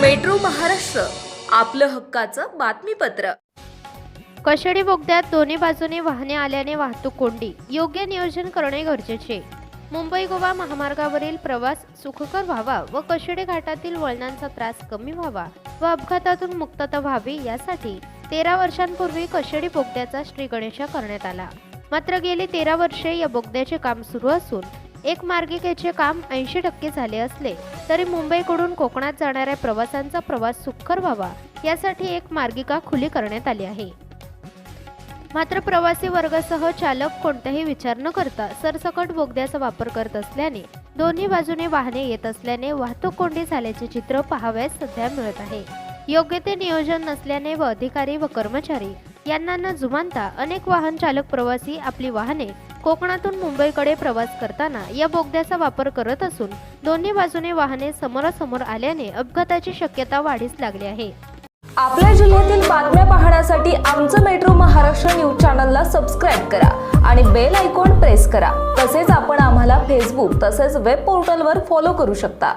Metro Maharashtra आपलं हक्काचं बातमीपत्र. कशेडी बोगद्यात दोन्ही बाजूने वाहने आल्याने वाहतूक कोंडी. योग्य नियोजन करणे गरजेचे. मुंबई गोवा महामार्गावरील प्रवास सुखकर व्हावा व कशेडी घाटातील वळणांचा त्रास कमी व्हावा व अपघातातून मुक्तता व्हावी यासाठी तेरा वर्षांपूर्वी कशेडी बोगद्याचा श्रीगणेशा करण्यात आला. मात्र गेली तेरा वर्षे या बोगद्याचे काम सुरू असून एक मार्गिकेचे काम ऐंशी टक्के झाले असले तरी मुंबईकडून कोकणात जाणाऱ्या प्रवासांचा प्रवास सुखकर व्हावा यासाठी एक मार्गिका खुली करण्यात आली आहे. मात्र प्रवासी वर्गासह चालक कोणताही विचार न करता सरसकट बोगद्याचा वापर करत असल्याने दोन्ही बाजूने वाहने येत असल्याने वाहतूक कोंडी झाल्याचे चित्र पाहावयास सध्या मिळत आहे. योग्य ते नियोजन नसल्याने व अधिकारी व कर्मचारी यांना न जुमानता अनेक वाहन चालक प्रवासी आपली वाहने कोकणातून मुंबईकडे प्रवास करताना या बोगद्याचा वापर करत असून दोन्ही बाजूने वाहने समोरासमोर आल्याने अपघाताची शक्यता वाढीस लागली आहे. आपल्या जिल्ह्यातील बातम्या पाहण्यासाठी आमचं मेट्रो महाराष्ट्र न्यूज चॅनलला सबस्क्राईब करा आणि बेल आयकॉन प्रेस करा. तसेच आपण आम्हाला फेसबुक तसेच वेब पोर्टलवर फॉलो करू शकता.